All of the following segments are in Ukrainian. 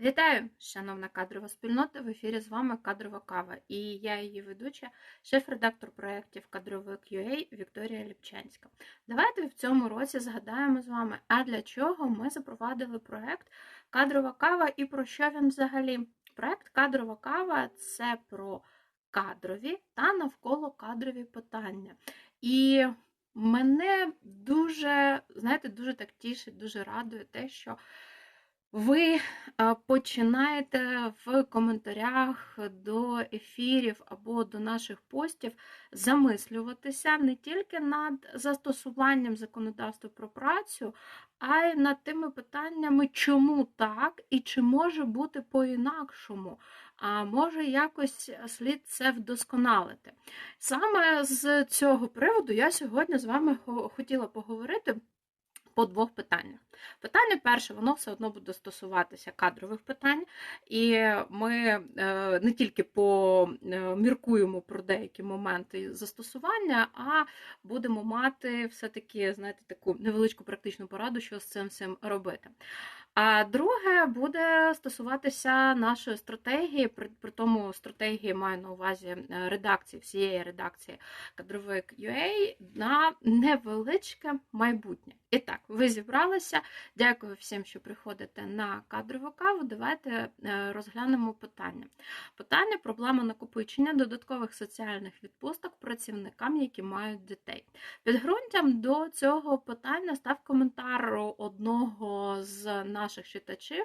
Вітаю, шановна кадрова спільнота! В ефірі з вами Кадрова Кава і я її ведуча, шеф-редактор проєктів кадровик UA Вікторія Ліпчанська. Давайте в цьому році згадаємо з вами, а для чого ми запровадили проєкт Кадрова Кава і про що він взагалі. Проєкт Кадрова Кава це про кадрові та навколо кадрові питання. І мене дуже, знаєте, дуже так тішить, дуже радує те, що ви починаєте в коментарях до ефірів або до наших постів замислюватися не тільки над застосуванням законодавства про працю, а й над тими питаннями, чому так і чи може бути по-інакшому, а може якось слід це вдосконалити. Саме з цього приводу я сьогодні з вами хотіла поговорити по двох питаннях. Питання перше, воно все одно буде стосуватися кадрових питань, і ми е, не тільки поміркуємо про деякі моменти застосування, а будемо мати все-таки, знаєте, таку невеличку практичну пораду, що з цим всім робити. А друге буде стосуватися нашої стратегії, при, при тому стратегії маю на увазі е, редакції, всієї редакції кадровик UA на невеличке майбутнє. І так, ви зібралися. Дякую всім, що приходите на кадрову каву. Давайте е, розглянемо питання. Питання проблема накопичення додаткових соціальних відпусток працівникам, які мають дітей. Підґрунтям до цього питання став коментар одного з наших наших читачів,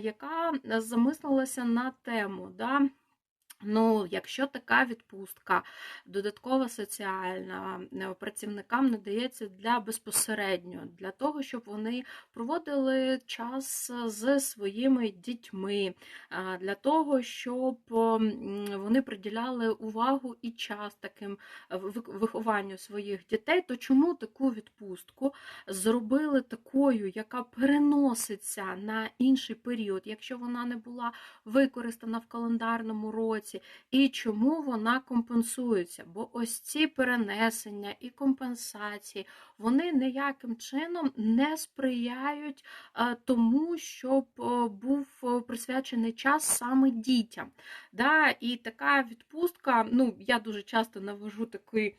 яка замислилася на тему. Да, Ну, якщо така відпустка додаткова соціальна е, працівникам надається для безпосередньо, для того, щоб вони проводили час з своїми дітьми, для того, щоб вони приділяли увагу і час таким е, вихованню своїх дітей, то чому таку відпустку зробили такою, яка переноситься на інший період, якщо вона не була використана в календарному році? Році, і чому вона компенсується. Бо ось ці перенесення і компенсації, вони ніяким чином не сприяють е, тому, щоб е, був е, присвячений час саме дітям. Да? І така відпустка, ну, я дуже часто навожу такий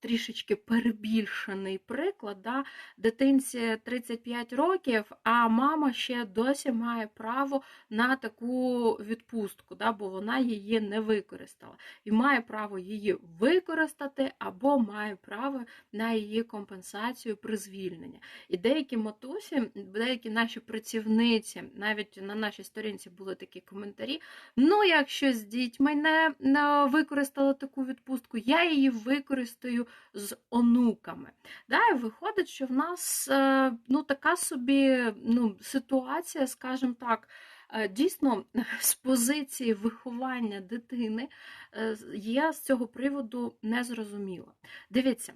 трішечки перебільшений приклад. Да? Дитинці 35 років, а мама ще досі має право на таку відпустку, да? бо вона її не використала. І має право її використати або має право на її компенсацію при звільненні. І деякі матусі, деякі наші працівниці, навіть на нашій сторінці були такі коментарі. Ну, якщо з дітьми не використала таку відпустку, я її використаю з онуками. Да, І виходить, що в нас е, ну, така собі ну, ситуація, скажімо так, е, дійсно з позиції виховання дитини е, є з цього приводу незрозуміла. Дивіться,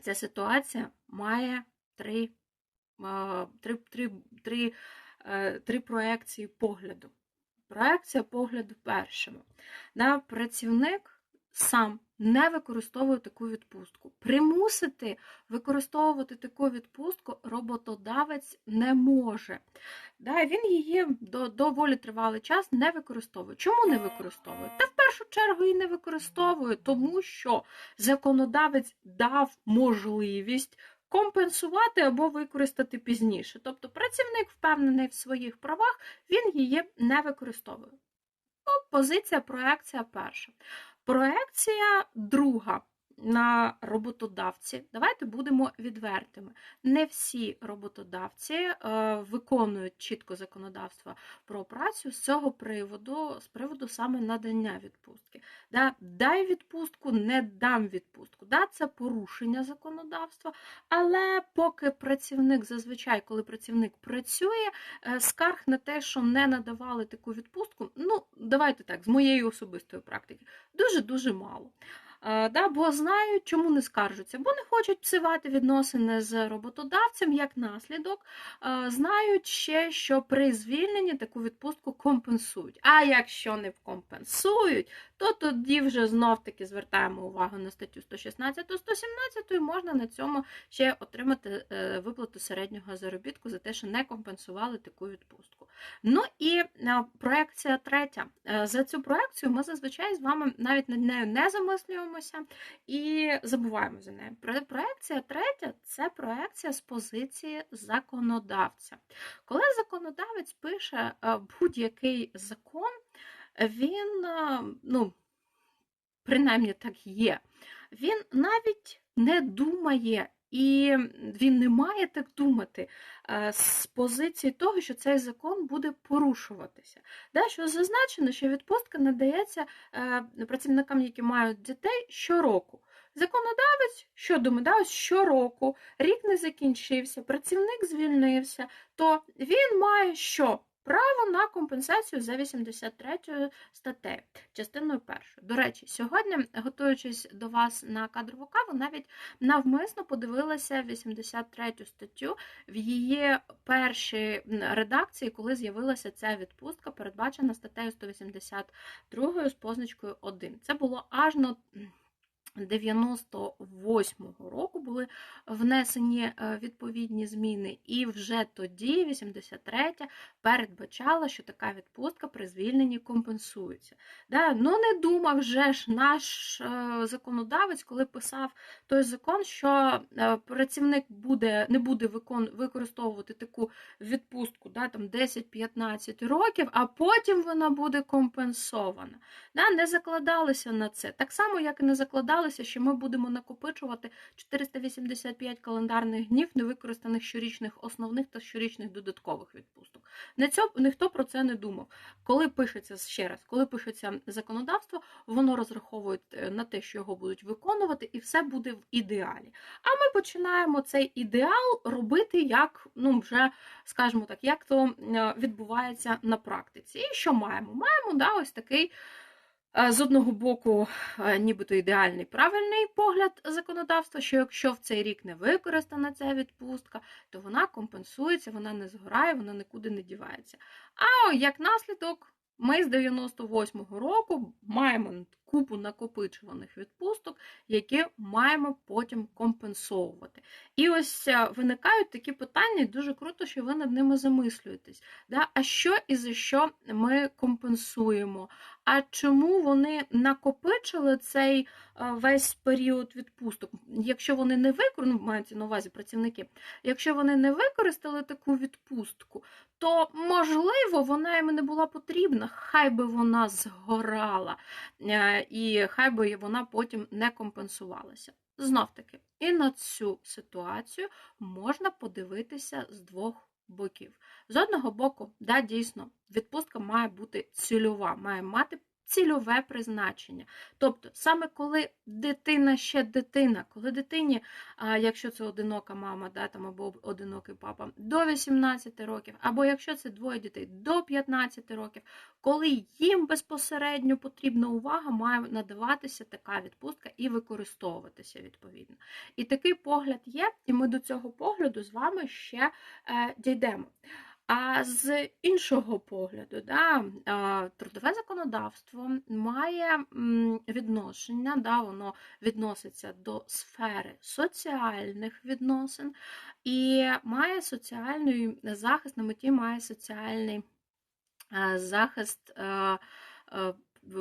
ця ситуація має три, три, три, три, три проекції погляду. Проекція погляду першому. Працівник сам не використовує таку відпустку. Примусити використовувати таку відпустку роботодавець не може. Да, Він її до, доволі тривалий час не використовує. Чому не використовує? Та в першу чергу і не використовує, тому що законодавець дав можливість. Компенсувати або використати пізніше. Тобто працівник впевнений в своїх правах, він її не використовує. Позиція, проекція перша. Проекція друга на роботодавці. Давайте будемо відвертими. Не всі роботодавці е, виконують чітко законодавство про працю з цього приводу, з приводу саме надання відпустки. Да, Дай відпустку, не дам відпустку. Да, Це порушення законодавства, але поки працівник зазвичай, коли працівник працює, е, скарг на те, що не надавали таку відпустку, ну, давайте так, з моєї особистої практики, дуже-дуже мало. Е, да, бо знають, чому не скаржаться, бо не хочуть псувати відносини з роботодавцем як наслідок. Е, знають ще, що при звільненні таку відпустку компенсують. А якщо не компенсують, то тоді вже знов-таки звертаємо увагу на статтю 116-117 і можна на цьому ще отримати е, виплату середнього заробітку за те, що не компенсували таку відпустку. Ну і проекція третя. За цю проекцію ми зазвичай з вами навіть над нею не замислюємося і забуваємо за нею. Проекція третя це проекція з позиції законодавця. Коли законодавець пише будь-який закон, він, ну, принаймні так є, він навіть не думає. І він не має так думати з позиції того, що цей закон буде порушуватися. Да, Що зазначено, що відпустка надається е, працівникам, які мають дітей щороку. Законодавець, що ось щороку рік не закінчився, працівник звільнився, то він має що? Право на компенсацію за 83 статтею, частиною першою. До речі, сьогодні, готуючись до вас на кадрову каву, навіть навмисно подивилася 83 статтю в її першій редакції, коли з'явилася ця відпустка, передбачена статтею 182 з позначкою 1. Це було аж на 98-го року були внесені е, відповідні зміни, і вже тоді, 83-я, передбачала, що така відпустка при звільненні компенсується. Да? Ну не думав вже ж наш е, законодавець, коли писав той закон, що е, працівник буде, не буде використовувати таку відпустку да, там 10-15 років, а потім вона буде компенсована. Да? Не закладалися на це. Так само, як і не закладалися домовлялися, що ми будемо накопичувати 485 календарних днів невикористаних щорічних основних та щорічних додаткових відпусток. На цьому Ніхто про це не думав. Коли пишеться ще раз, коли пишеться законодавство, воно розраховує е, на те, що його будуть виконувати, і все буде в ідеалі. А ми починаємо цей ідеал робити, як ну вже скажімо так, як то е, відбувається на практиці. І що маємо? Маємо да, ось такий. З одного боку, нібито ідеальний правильний погляд законодавства, що якщо в цей рік не використана ця відпустка, то вона компенсується, вона не згорає, вона нікуди не дівається. А як наслідок, ми з 98-го року маємо купу накопичуваних відпусток, які маємо потім компенсовувати. І ось е, виникають такі питання, і дуже круто, що ви над ними замислюєтесь. А що і за що ми компенсуємо? А чому вони накопичили цей е, весь період відпусток? Якщо вони не використали, ну, мається на увазі працівники, якщо вони не використали таку відпустку, то можливо вона їм не була потрібна, хай би вона згорала. Е, і хай би вона потім не компенсувалася. Знов таки, і на цю ситуацію можна подивитися з двох боків. З одного боку, да, дійсно, відпустка має бути цільова, має мати цільове призначення. Тобто, саме коли дитина ще дитина, коли дитині, якщо це одинока мама, да, там, або одинокий папа, до 18 років, або якщо це двоє дітей до 15 років, коли їм безпосередньо потрібна увага, має надаватися така відпустка і використовуватися відповідно. І такий погляд є, і ми до цього погляду з вами ще е, дійдемо. А з іншого погляду, да, трудове законодавство має відношення, да, воно відноситься до сфери соціальних відносин і має соціальний захист, на меті має соціальний е, захист е, е,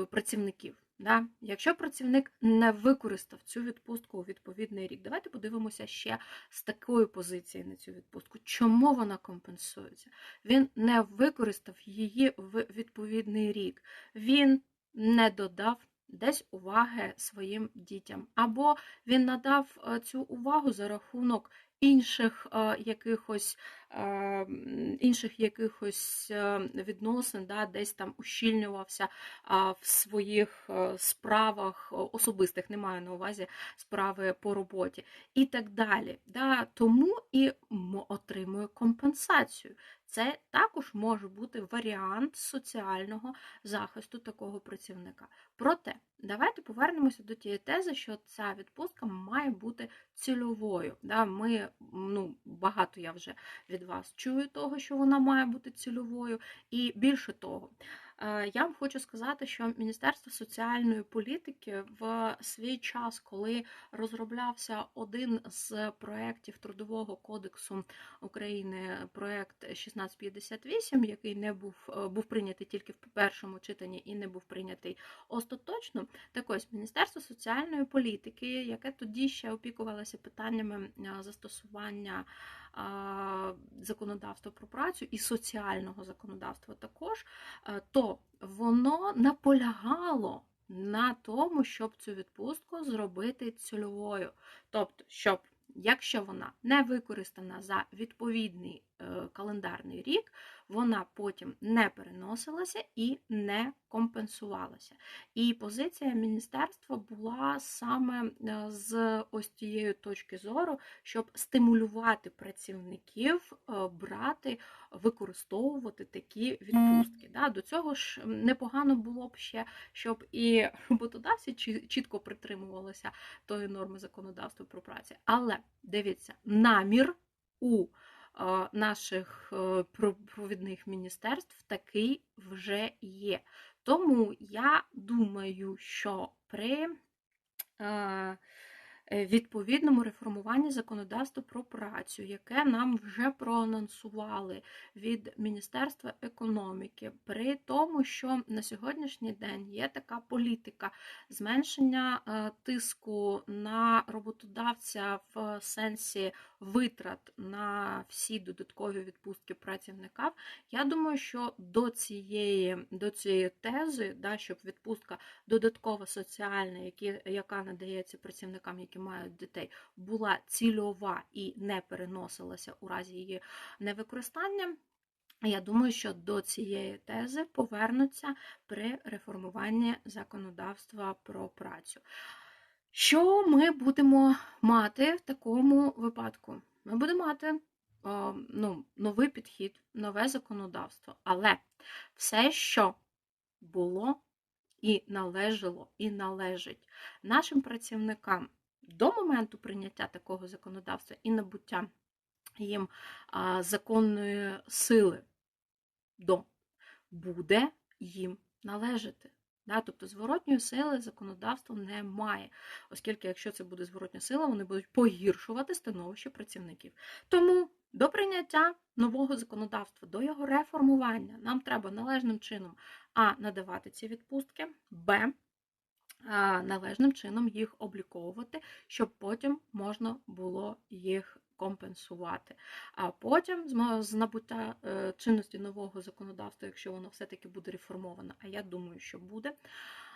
працівників. Да? Якщо працівник не використав цю відпустку у відповідний рік, давайте подивимося ще з такої позиції на цю відпустку. Чому вона компенсується? Він не використав її в відповідний рік. Він не додав десь уваги своїм дітям, або він надав е, цю увагу за рахунок інших е, якихось е, інших якихось е, відносин, да, десь там ущільнювався в своїх справах особистих, не маю на увазі справи по роботі і так далі. Да. Тому і отримує компенсацію. Це також може бути варіант соціального захисту такого працівника. Проте, давайте повернемося до тієї тези, що ця відпустка має бути цільовою. Ми, ну, Багато я вже від вас чую того, що вона має бути цільовою, і більше того. Е, я вам хочу сказати, що Міністерство соціальної політики в свій час, коли розроблявся один з проєктів Трудового кодексу України, проєкт 1658, який не був е, був прийнятий тільки в першому читанні і не був прийнятий остаточно, так ось Міністерство соціальної політики, яке тоді ще опікувалося питаннями е, застосування законодавства про працю і соціального законодавства також, е, то воно наполягало на тому, щоб цю відпустку зробити цільовою. Тобто, щоб якщо вона не використана за відповідний календарний рік, вона потім не переносилася і не компенсувалася. І позиція міністерства була саме е, з ось тієї точки зору, щоб стимулювати працівників е, брати, використовувати такі відпустки. Да, До цього ж непогано було б ще, щоб і роботодавці чітко притримувалися тої норми законодавства про працю. Але дивіться, намір у наших е, провідних міністерств такий вже є. Тому я думаю, що при е, відповідному реформуванні законодавства про працю, яке нам вже проанонсували від Міністерства економіки, при тому, що на сьогоднішній день є така політика зменшення е, тиску на роботодавця в сенсі витрат на всі додаткові відпустки працівника. Я думаю, що до цієї до цієї тези, да, щоб відпустка додаткова соціальна, які, яка надається працівникам, які мають дітей, була цільова і не переносилася у разі її невикористання. Я думаю, що до цієї тези повернуться при реформуванні законодавства про працю. Що ми будемо мати в такому випадку? Ми будемо мати о, ну, новий підхід, нове законодавство. Але все, що було і належало, і належить нашим працівникам до моменту прийняття такого законодавства і набуття їм законної сили до буде їм належати. Да? Тобто зворотньої сили законодавство немає, оскільки, якщо це буде зворотня сила, вони будуть погіршувати становище працівників. Тому до прийняття нового законодавства, до його реформування, нам треба належним чином а надавати ці відпустки, б належним чином їх обліковувати, щоб потім можна було їх компенсувати. А потім з набуття е, чинності нового законодавства, якщо воно все-таки буде реформовано, а я думаю, що буде.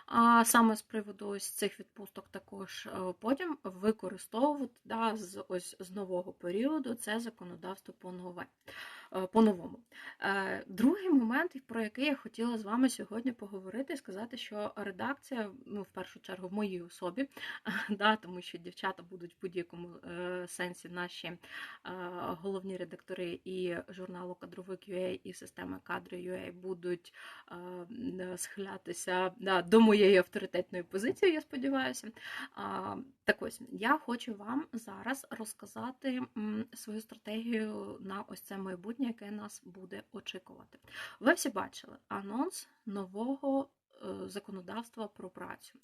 А саме з приводу ось цих відпусток також е, потім використовувати да, з ось з нового періоду це законодавство по нове. Е, по-новому. Е, другий момент, про який я хотіла з вами сьогодні поговорити, сказати, що редакція, ну, в першу чергу, в моїй особі, да, тому що дівчата будуть в будь-якому е, сенсі наші головні редактори і журналу Кадровик UA, і системи кадри UA будуть схилятися да, до моєї авторитетної позиції, я сподіваюся. Так ось я хочу вам зараз розказати свою стратегію на ось це майбутнє яке нас буде очікувати. Ви всі бачили анонс нового е, законодавства про працю.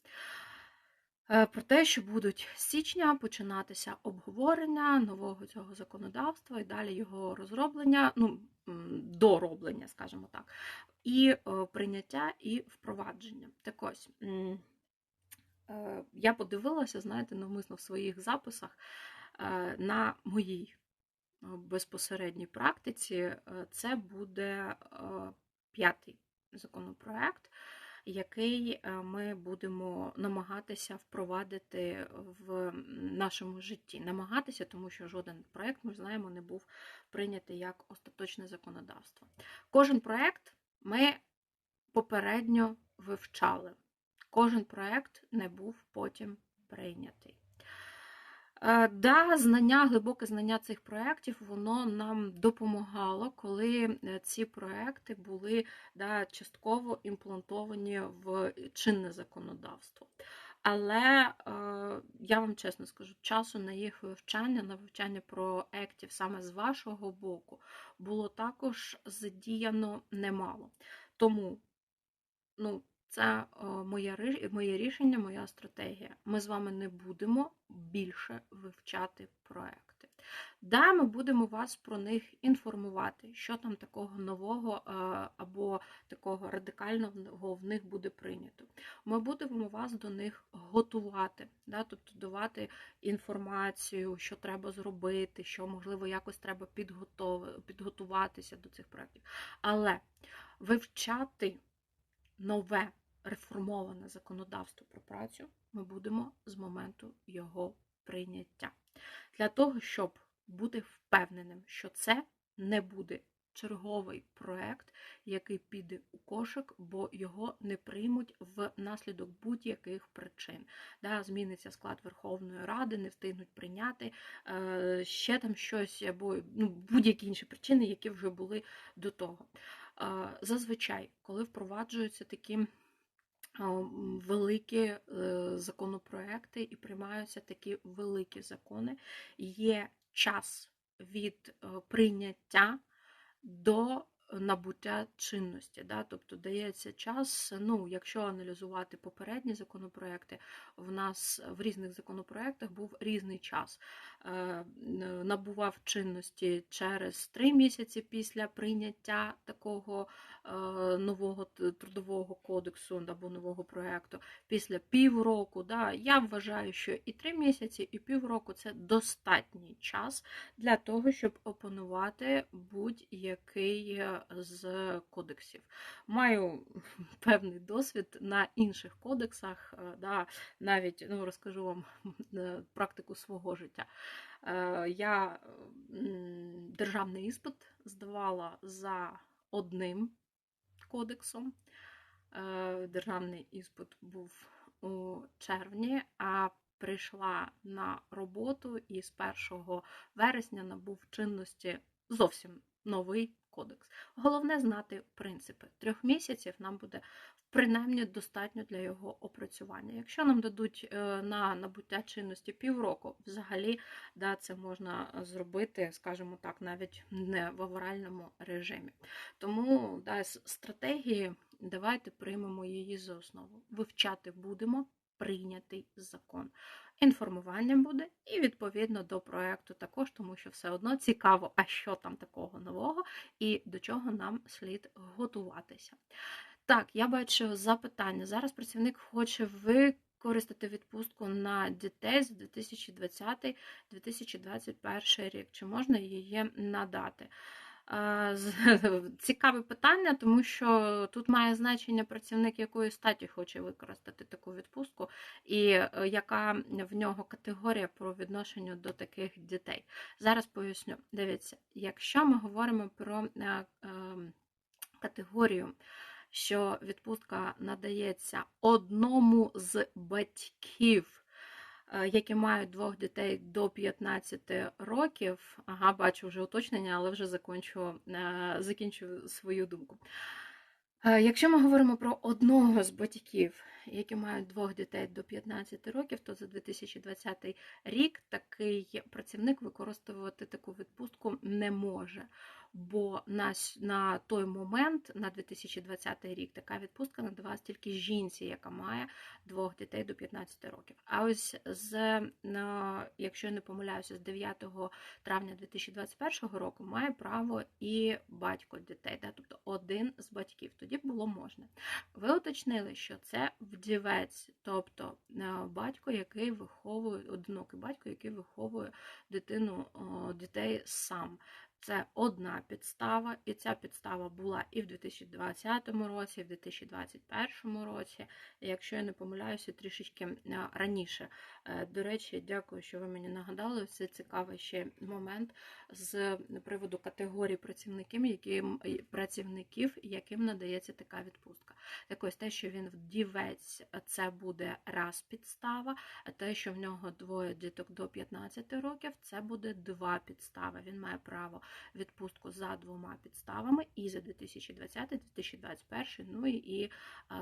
Е, про те, що будуть з січня починатися обговорення нового цього законодавства і далі його розроблення, ну, дороблення, скажімо так, і е, прийняття і впровадження. Так ось я подивилася, знаєте, навмисно в своїх записах на моїй безпосередній практиці, е, це буде е, п'ятий законопроект. який е, ми будемо намагатися впровадити в нашому житті. Намагатися, тому що жоден проект, ми знаємо, не був прийнятий як остаточне законодавство. Кожен проект ми попередньо вивчали. Кожен проект не був потім прийнятий. Е, да, знання, глибоке знання цих проєктів, воно нам допомагало, коли е, ці проекти були да, частково імплантовані в чинне законодавство. Але е, я вам чесно скажу, часу на їх вивчання, на вивчання проєктів саме з вашого боку, було також задіяно немало. Тому, ну, це моє моє рішення, моя стратегія. Ми з вами не будемо більше вивчати проекти. Да, ми будемо вас про них інформувати, що там такого нового або такого радикального в них буде прийнято. Ми будемо вас до них готувати, да, тобто давати інформацію, що треба зробити, що, можливо, якось треба підготуватися до цих проєктів. Але вивчати нове реформоване законодавство про працю ми будемо з моменту його прийняття. Для того, щоб бути впевненим, що це не буде черговий проект, який піде у кошик, бо його не приймуть внаслідок будь-яких причин. Да, Зміниться склад Верховної Ради, не встигнуть прийняти е, ще там щось, або ну, будь-які інші причини, які вже були до того. Е, зазвичай, коли впроваджуються такі великі е, законопроекти і приймаються такі великі закони. Є час від е, прийняття до набуття чинності. Да? Тобто дається час, ну, якщо аналізувати попередні законопроекти, в нас в різних законопроектах був різний час. Е, набував чинності через три місяці після прийняття такого е, нового трудового кодексу або нового проєкту, після півроку. Да, Я вважаю, що і три місяці, і півроку це достатній час для того, щоб опанувати будь-який е, з кодексів. Маю певний досвід на інших кодексах, да, навіть ну, розкажу вам практику свого життя. Е, я державний іспит здавала за одним кодексом. Е, державний іспит був у червні, а прийшла на роботу і з 1 вересня набув чинності зовсім новий кодекс. Головне знати принципи. Трьох місяців нам буде принаймні достатньо для його опрацювання. Якщо нам дадуть е, на набуття чинності півроку, взагалі да, це можна зробити, скажімо так, навіть не в авральному режимі. Тому да, стратегії давайте приймемо її за основу. Вивчати будемо прийнятий закон. Інформування буде, і відповідно до проєкту також, тому що все одно цікаво, а що там такого нового і до чого нам слід готуватися. Так, я бачу запитання. Зараз працівник хоче використати відпустку на дітей з 2020-2021 рік. Чи можна її надати? Цікаве питання, тому що тут має значення працівник, якої статі хоче використати таку відпустку, і е, яка в нього категорія по відношенню до таких дітей. Зараз поясню. Дивіться, якщо ми говоримо про е, ем, категорію що відпустка надається одному з батьків, е, які мають двох дітей до 15 років. Ага, бачу вже уточнення, але вже закінчу, е, закінчу свою думку. Е, якщо ми говоримо про одного з батьків, які мають двох дітей до 15 років, то за 2020 рік такий працівник використовувати таку відпустку не може бо на на той момент, на 2020 рік, така відпустка надавалась тільки жінці, яка має двох дітей до 15 років. А ось з, якщо я не помиляюся, з 9 травня 2021 року має право і батько дітей, да, тобто один з батьків. Тоді було можна. Ви уточнили, що це вдівець, тобто батько, який виховує, одинокий батько, який виховує дитину, дітей сам. Це одна підстава, і ця підстава була і в 2020 році, і в 2021 році. Якщо я не помиляюся, трішечки е, раніше. Е, До речі, дякую, що ви мені нагадали. Це цікавий ще момент з приводу категорії працівників, яким працівників, яким надається така відпустка. Так ось те, що він вдівець, це буде раз підстава, а те, що в нього двоє діток до 15 років, це буде два підстави. Він має право відпустку за двома підставами і за 2020-2021, ну і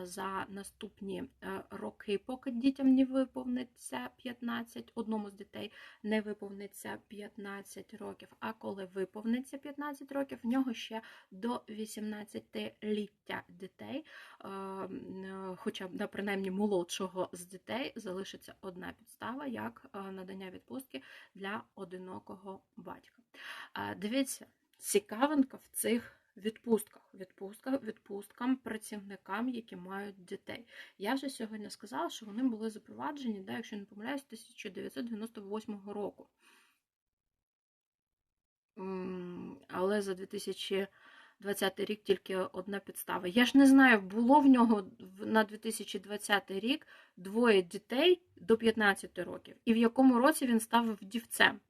за наступні е, роки, поки дітям не виповниться 15, одному з дітей не виповниться 15 років. А коли виповниться 15 років, в нього ще до 18-ліття дітей, е, е, хоча б принаймні молодшого з дітей, залишиться одна підстава як надання відпустки для одинокого батька. Дивіться, цікавинка в цих відпустках. Відпустках, відпусткам працівникам, які мають дітей. Я вже сьогодні сказала, що вони були запроваджені, да, якщо не помиляюсь, 1998 року. Але за 2020 рік тільки одна підстава. Я ж не знаю, було в нього на 2020 рік двоє дітей до 15 років, і в якому році він став вдівцем.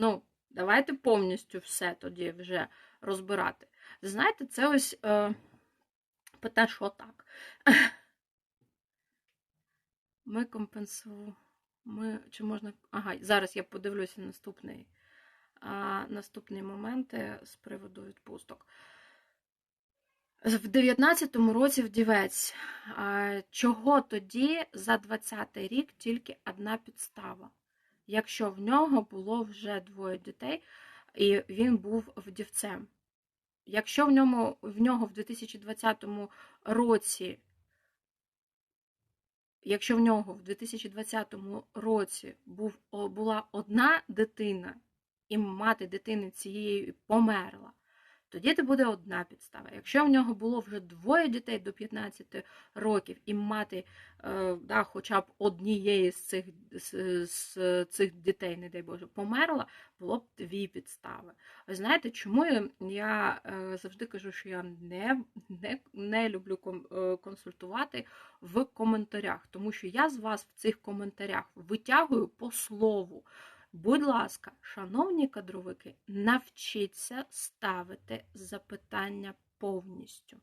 Ну, давайте повністю все тоді вже розбирати. Знаєте, це ось е, питає, що так. Ми компенсуємо. Чи можна. Ага, зараз я подивлюся наступний, а, наступні моменти з приводу відпусток. В 19-му році вдівець. Чого тоді за 20-й рік тільки одна підстава? Якщо в нього було вже двоє дітей, і він був вдівцем. Якщо в ньому, в нього в 2020 році, якщо в нього в 2020 році був, була одна дитина, і мати дитини цієї померла, тоді це буде одна підстава. Якщо в нього було вже двоє дітей до 15 років, і мати е, да, хоча б однієї з цих з, цих дітей, не дай Боже, померла, було б дві підстави. Ви знаєте, чому я е, завжди кажу, що я не, не, не люблю е, консультувати в коментарях, тому що я з вас в цих коментарях витягую по слову. Будь ласка, шановні кадровики, навчіться ставити запитання повністю.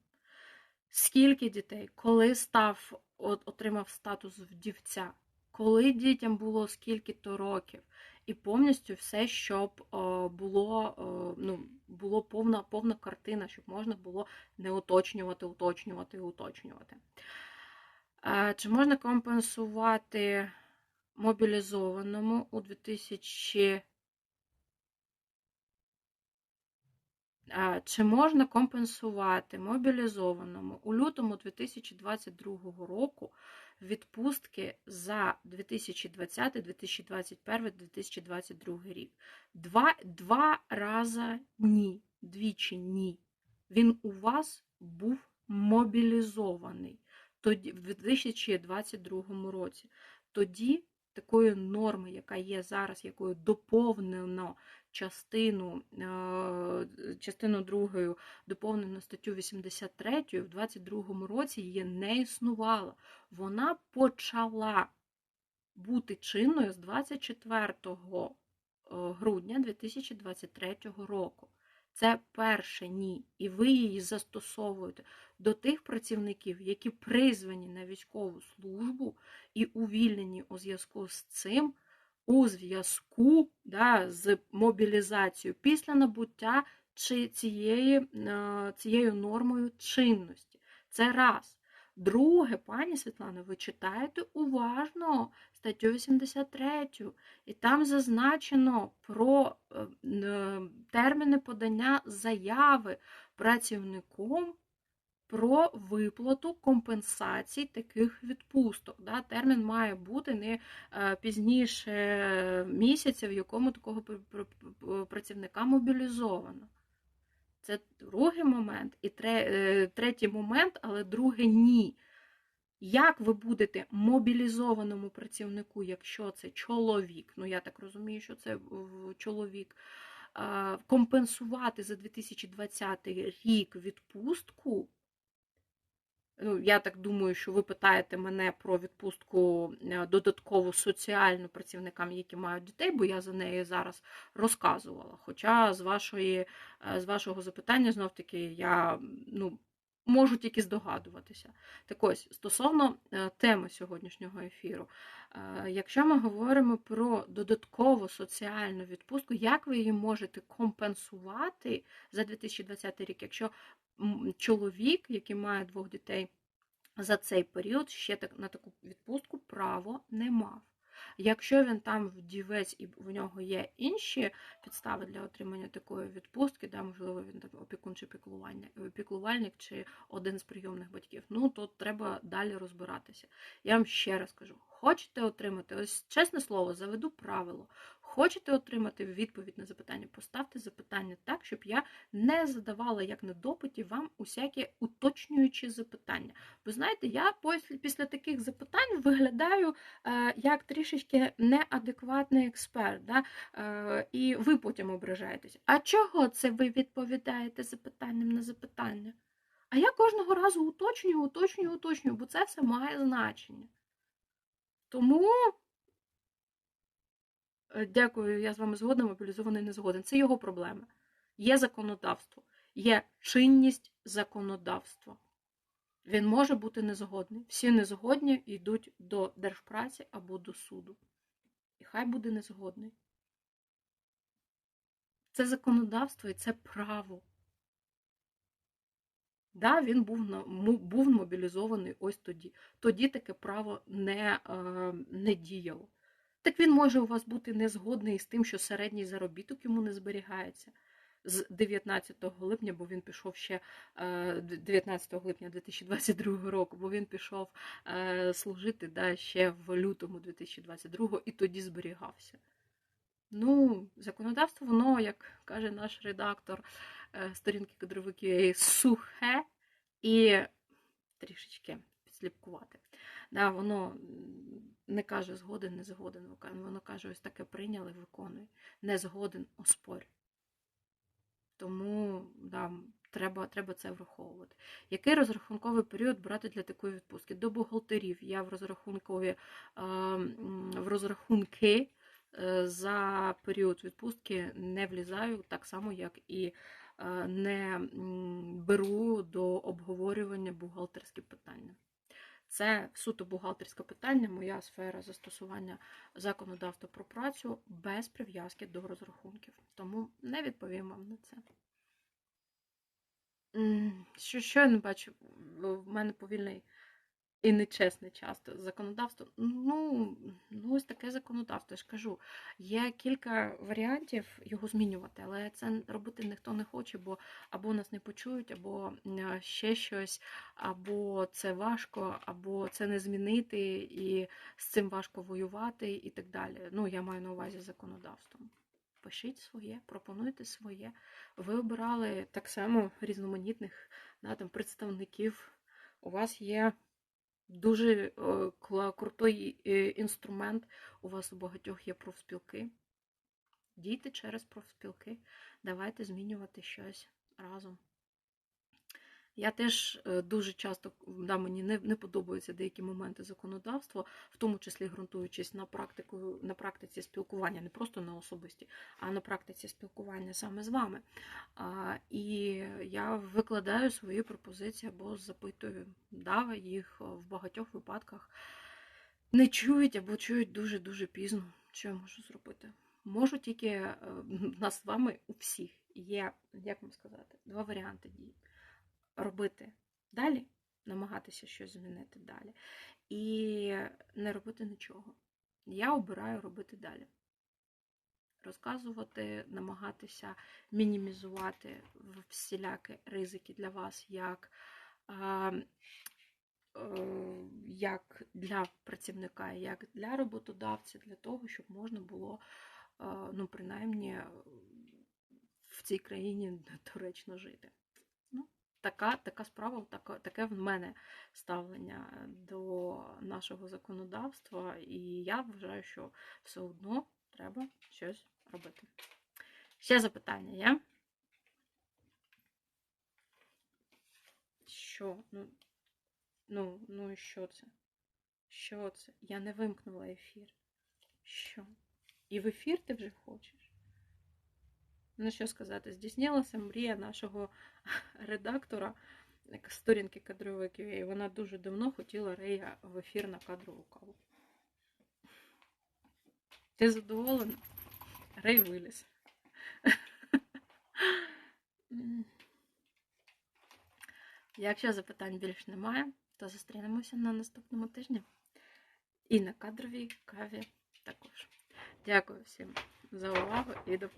Скільки дітей, коли став, отримав статус вдівця, коли дітям було скільки-то років, і повністю все, щоб було ну, було повна повна картина, щоб можна було не уточнювати, уточнювати уточнювати. Чи можна компенсувати мобілізованому у 2000. Чи можна компенсувати мобілізованому у лютому 2022 року відпустки за 2020, 2021, 2022 рік? Два два рази ні, двічі ні. Він у вас був мобілізований тоді, в 2022 році. Тоді такої норми, яка є зараз, якою доповнено частину е, частину другою доповнено статтю 83 в 22 році її не існувало. Вона почала бути чинною з 24 е, грудня 2023 року. Це перше ні. І ви її застосовуєте до тих працівників, які призвані на військову службу і увільнені у зв'язку з цим, у зв'язку да, з мобілізацією після набуття чи цієї, е, цією нормою чинності. Це раз. Друге, пані Світлано, ви читаєте уважно статтю 83, і там зазначено про е, е, терміни подання заяви працівником про виплату компенсацій таких відпусток. Да? Термін має бути не е, пізніше місяця, в якому такого працівника мобілізовано. Це другий момент. І третій момент, але другий ні. Як ви будете мобілізованому працівнику, якщо це чоловік, ну я так розумію, що це чоловік, е, компенсувати за 2020 рік відпустку? Ну, я так думаю, що ви питаєте мене про відпустку е, додаткову соціальну працівникам, які мають дітей, бо я за неї зараз розказувала. Хоча з вашої, е, з вашого запитання, знов таки, я ну, можу тільки здогадуватися. Так ось, стосовно е, теми сьогоднішнього ефіру, е, якщо ми говоримо про додаткову соціальну відпустку, як ви її можете компенсувати за 2020 рік, якщо чоловік, який має двох дітей, за цей період ще так на таку відпустку право не мав. Якщо він там вдівець і в нього є інші підстави для отримання такої відпустки, да, можливо, він там опікун чи піклування, піклувальник чи один з прийомних батьків, ну то треба далі розбиратися. Я вам ще раз кажу: хочете отримати, ось чесне слово, заведу правило. Хочете отримати відповідь на запитання, поставте запитання так, щоб я не задавала як на допиті вам усякі уточнюючі запитання. Ви знаєте, я після, після таких запитань виглядаю е, як трішечки неадекватний експерт. Да? Е, і ви потім ображаєтесь. А чого це ви відповідаєте запитанням на запитання? А я кожного разу уточнюю, уточнюю, уточнюю, бо це все має значення. Тому. Е, Дякую, я з вами згодна, мобілізований не згоден. Це його проблеми. Є законодавство, є чинність законодавства. Він може бути незгодний. Всі незгодні йдуть до держпраці або до суду. І хай буде незгодний. Це законодавство і це право. Да, він був був мобілізований ось тоді. Тоді таке право не, е, не діяло. Так він може у вас бути незгодний з тим, що середній заробіток йому не зберігається з 19 липня, бо він пішов ще е, 19 липня 2022 року, бо він пішов е, служити да, ще в лютому 2022 і тоді зберігався. Ну, законодавство, воно, як каже наш редактор е, сторінки кадровики, сухе і трішечки підсліпкувати. Да, воно не каже згоден, не згоден, воно каже, ось таке прийняли, виконуй. Не згоден, оспорь. Тому да, треба, треба це враховувати. Який розрахунковий період брати для такої відпустки? До бухгалтерів я в розрахункові в розрахунки е, за період відпустки не влізаю, так само, як і е, не беру до обговорювання бухгалтерські питання. Це суто бухгалтерське питання, моя сфера застосування законодавства про працю без прив'язки до розрахунків. Тому не відповім вам на це. Що, що я не бачу? В мене повільний і нечесний часто законодавство. Ну, ну, ось таке законодавство, я ж кажу. Є кілька варіантів його змінювати, але це робити ніхто не хоче, бо або нас не почують, або е, ще щось, або це важко, або це не змінити, і з цим важко воювати, і так далі. Ну, я маю на увазі законодавством. Пишіть своє, пропонуйте своє. Ви обирали так само різноманітних да, там, представників. У вас є дуже е, крутий е, інструмент. У вас у багатьох є профспілки. Дійте через профспілки. Давайте змінювати щось разом. Я теж е, дуже часто да, мені не, не подобаються деякі моменти законодавства, в тому числі ґрунтуючись на практику, на практиці спілкування, не просто на особисті, а на практиці спілкування саме з вами. А, і я викладаю свої пропозиції або запитую, да, їх в багатьох випадках не чують або чують дуже-дуже пізно. Що я можу зробити? Можу тільки е, в нас з вами у всіх є, як вам сказати, два варіанти дій робити далі, намагатися щось змінити далі, і не робити нічого. Я обираю робити далі. Розказувати, намагатися мінімізувати всілякі ризики для вас, як, е, як для працівника, як для роботодавця, для того, щоб можна було, е, ну, принаймні, в цій країні доречно жити. Така, така справа, така, таке в мене ставлення до нашого законодавства, і я вважаю, що все одно треба щось робити. Ще запитання є? Що? Ну, ну, ну що це? Що це? Я не вимкнула ефір. Що? І в ефір ти вже хочеш? Ну, що сказати, здійснилася мрія нашого редактора сторінки кадрової QA. Вона дуже давно хотіла Рея в ефір на кадрову каву. Ти задоволена? Рей виліз. Якщо запитань більш немає, то зустрінемося на наступному тижні. І на кадровій каві також. Дякую всім за увагу і до побачення.